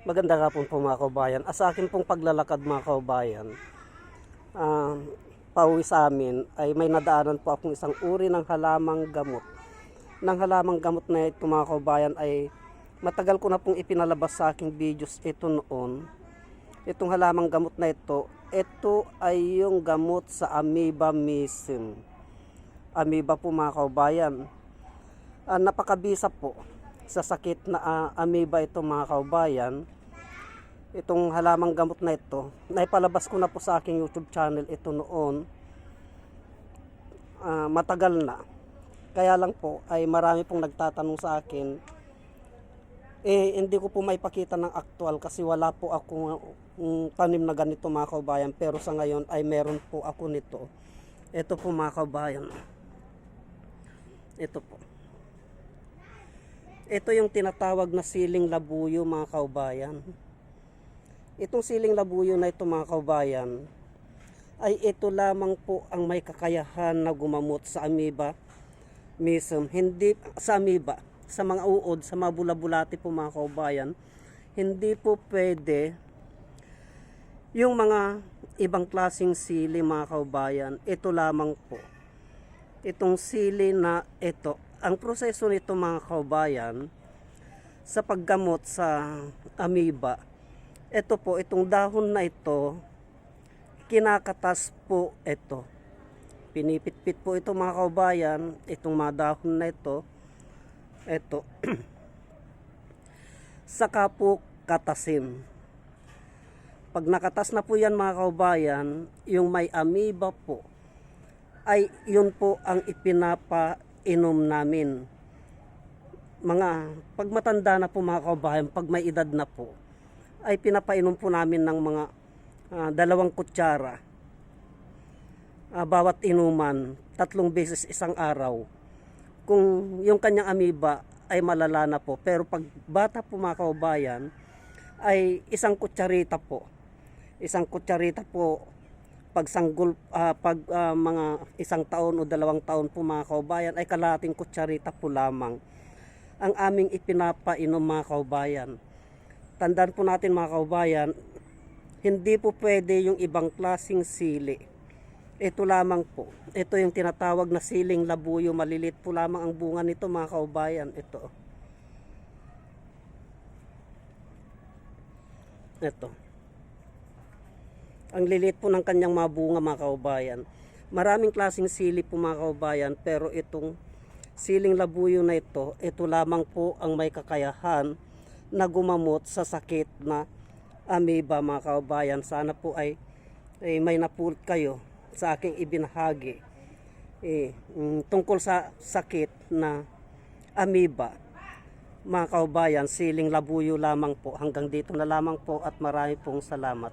Maganda nga po mga kaubayan. Ah, sa akin pong paglalakad mga kaubayan, ah, pauwi sa amin ay may nadaanan po akong isang uri ng halamang gamot. Ng halamang gamot na ito mga kaubayan ay matagal ko na pong ipinalabas sa aking videos ito noon. Itong halamang gamot na ito, ito ay yung gamot sa amoeba mism. Amoeba po mga kaubayan. Ah, napakabisa po sa sakit na ah, amoeba ito mga kaubayan. Itong halamang gamot na ito, naipalabas ko na po sa aking YouTube channel ito noon. Ah, matagal na. Kaya lang po ay marami pong nagtatanong sa akin. Eh, hindi ko po maipakita ng aktual kasi wala po ako mm, tanim na ganito mga kaubayan. Pero sa ngayon ay meron po ako nito. Ito po mga kaubayan. Ito po. Ito yung tinatawag na siling labuyo mga kaubayan. Itong siling labuyo na ito mga kaubayan ay ito lamang po ang may kakayahan na gumamot sa amoeba mism. Hindi sa amoeba, sa mga uod, sa mga bulabulati po mga kaubayan, hindi po pwede yung mga ibang klasing sili mga kaubayan, ito lamang po. Itong sili na ito, ang proseso nito mga kaubayan, sa paggamot sa amoeba, ito po, itong dahon na ito, kinakatas po ito. Pinipitpit po ito mga kaubayan, itong mga dahon na ito, ito. Saka po katasin. Pag nakatas na po yan mga kaubayan, yung may amoeba po, ay yun po ang ipinapainom namin. Mga, pag matanda na po mga kaubayan, pag may edad na po, ay pinapainom po namin ng mga ah, dalawang kutsara. Ah, bawat inuman, tatlong beses isang araw. Kung yung kanyang amoeba ay malala na po. Pero pag bata po mga kaubayan, ay isang kutsarita po. Isang kutsarita po pag sanggol ah, pag ah, mga isang taon o dalawang taon po mga kaubayan ay kalahating kutsarita po lamang ang aming ipinapainom mga kaubayan. Tandaan po natin mga kaubayan, hindi po pwede yung ibang klasing sili. Ito lamang po. Ito yung tinatawag na siling labuyo. Malilit po lamang ang bunga nito mga kaubayan. Ito. Ito. Ang lilit po ng kanyang mga bunga mga kaubayan. Maraming klasing sili po mga kaubayan pero itong siling labuyo na ito, ito lamang po ang may kakayahan na gumamot sa sakit na amoeba mga kaubayan. Sana po ay, ay may napulot kayo sa aking ibinahagi eh, mm, tungkol sa sakit na amoeba. Mga kaubayan, siling labuyo lamang po. Hanggang dito na lamang po at marami pong salamat.